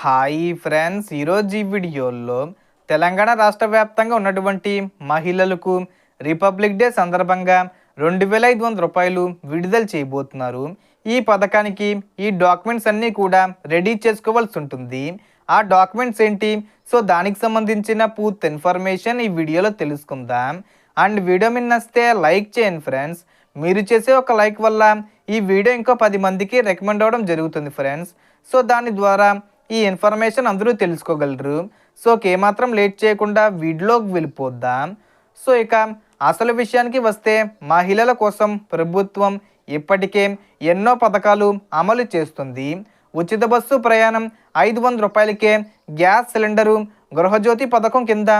Hi friends ఈరోజు ఈ వీడియోలో తెలంగాణ రాష్ట్ర వ్యాప్తంగా ఉన్నటువంటి మహిళలకు రిపబ్లిక్ డే సందర్భంగా రెండు వేల ఐదు వందల రూపాయలు విడుదల చేయబోతున్నారు. ఈ పథకానికి ఈ డాక్యుమెంట్స్ అన్నీ కూడా రెడీ చేసుకోవాల్సి ఉంటుంది. ఆ డాక్యుమెంట్స్ ఏంటి? సో దానికి సంబంధించిన పూర్తి ఇన్ఫర్మేషన్ ఈ వీడియోలో తెలుసుకుందాం. అండ్ వీడియో మీద నచ్చితే లైక్ చేయండి ఫ్రెండ్స్. మీరు చేసే ఒక లైక్ వల్ల ఈ వీడియో ఇంకో పది మందికి రికమెండ్ అవ్వడం జరుగుతుంది ఫ్రెండ్స్. సో దాని ద్వారా ఈ ఇన్ఫర్మేషన్ అందరూ తెలుసుకోగలరు. సో ఏమాత్రం లేట్ చేయకుండా వీడియోకి వెళ్ళిపోద్దాం. సో ఇక అసలు విషయానికి వస్తే మహిళల కోసం ప్రభుత్వం ఇప్పటికే ఎన్నో పథకాలు అమలు చేస్తుంది. ఉచిత బస్సు ప్రయాణం ఐదు వందల రూపాయలకే గ్యాస్ సిలిండరు గృహజ్యోతి పథకం కింద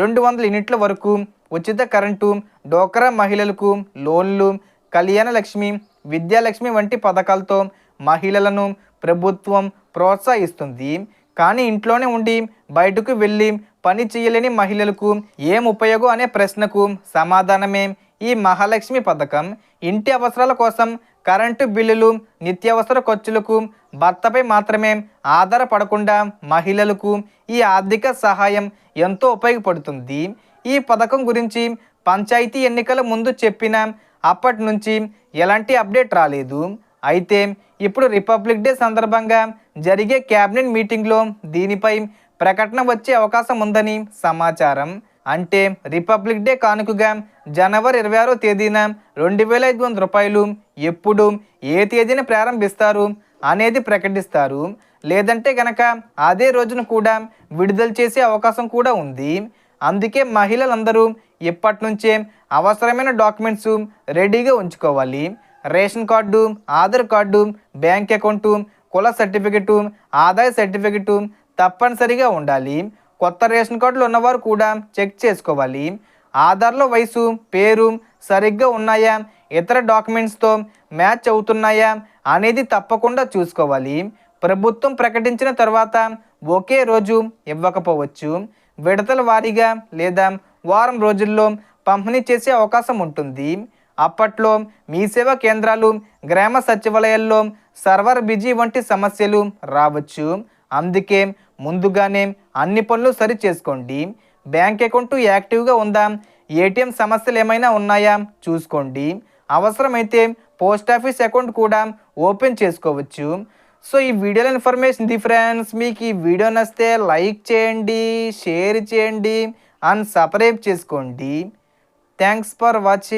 రెండు వందల యూనిట్ల వరకు ఉచిత కరెంటు డోకరా మహిళలకు లోన్లు కళ్యాణ లక్ష్మి విద్యాలక్ష్మి వంటి పథకాలతో మహిళలను ప్రభుత్వం ప్రోత్సహిస్తుంది. కానీ ఇంట్లోనే ఉండి బయటకు వెళ్ళి పని చేయలేని మహిళలకు ఏం ఉపయోగం అనే ప్రశ్నకు సమాధానమే ఈ మహాలక్ష్మి పథకం. ఇంటి అవసరాల కోసం కరెంటు బిల్లులు నిత్యావసర ఖర్చులకు భర్తపై మాత్రమే ఆధారపడకుండా మహిళలకు ఈ ఆర్థిక సహాయం ఎంతో ఉపయోగపడుతుంది. ఈ పథకం గురించి పంచాయతీ ఎన్నికల ముందు చెప్పిన అప్పటి నుంచి ఎలాంటి అప్డేట్ రాలేదు. అయితే ఇప్పుడు రిపబ్లిక్ డే సందర్భంగా జరిగే క్యాబినెట్ మీటింగ్లో దీనిపై ప్రకటన వచ్చే అవకాశం ఉందని సమాచారం. అంటే రిపబ్లిక్ డే కానుకగా జనవరి ఇరవై ఆరో తేదీన రెండు వేల ఐదు వందల రూపాయలు ఎప్పుడు ఏ తేదీన ప్రారంభిస్తారు అనేది ప్రకటిస్తారు. లేదంటే గనక అదే రోజున కూడా విడుదల చేసే అవకాశం కూడా ఉంది. అందుకే మహిళలందరూ ఇప్పటి నుంచే అవసరమైన డాక్యుమెంట్స్ రెడీగా ఉంచుకోవాలి. Ration card Aadhaar card bank account కుల సర్టిఫికెటు ఆదాయ సర్టిఫికెటు తప్పనిసరిగా ఉండాలి. కొత్త రేషన్ కార్డులు ఉన్నవారు కూడా చెక్ చేసుకోవాలి. ఆధార్లో వయసు పేరు సరిగ్గా ఉన్నాయా? ఇతర డాక్యుమెంట్స్తో మ్యాచ్ అవుతున్నాయా అనేది తప్పకుండా చూసుకోవాలి. ప్రభుత్వం ప్రకటించిన తర్వాత ఒకే రోజు ఇవ్వకపోవచ్చు. విడతల వారీగా లేదా వారం రోజుల్లో పంపిణీ చేసే అవకాశం ఉంటుంది. అప్పట్లో మీ సేవా కేంద్రాలు గ్రామ సచివాలయాల్లో సర్వర్ బిజీ వంటి సమస్యలు రావచ్చు. అందుకే ముందుగానే అన్ని పనులు సరి చేసుకోండి బ్యాంక్ అకౌంట్ యాక్టివ్గా ఉందా? ఏటీఎం సమస్యలు ఏమైనా ఉన్నాయా? చూసుకోండి. అవసరమైతే పోస్ట్ ఆఫీస్ అకౌంట్ కూడా ఓపెన్ చేసుకోవచ్చు. సో ఈ వీడియోలో ఇన్ఫర్మేషన్ ఇది ఫ్రెండ్స్. మీకు ఈ వీడియో నచ్చితే లైక్ చేయండి షేర్ చేయండి అండ్ సబ్స్క్రైబ్ చేసుకోండి. Thanks for watching.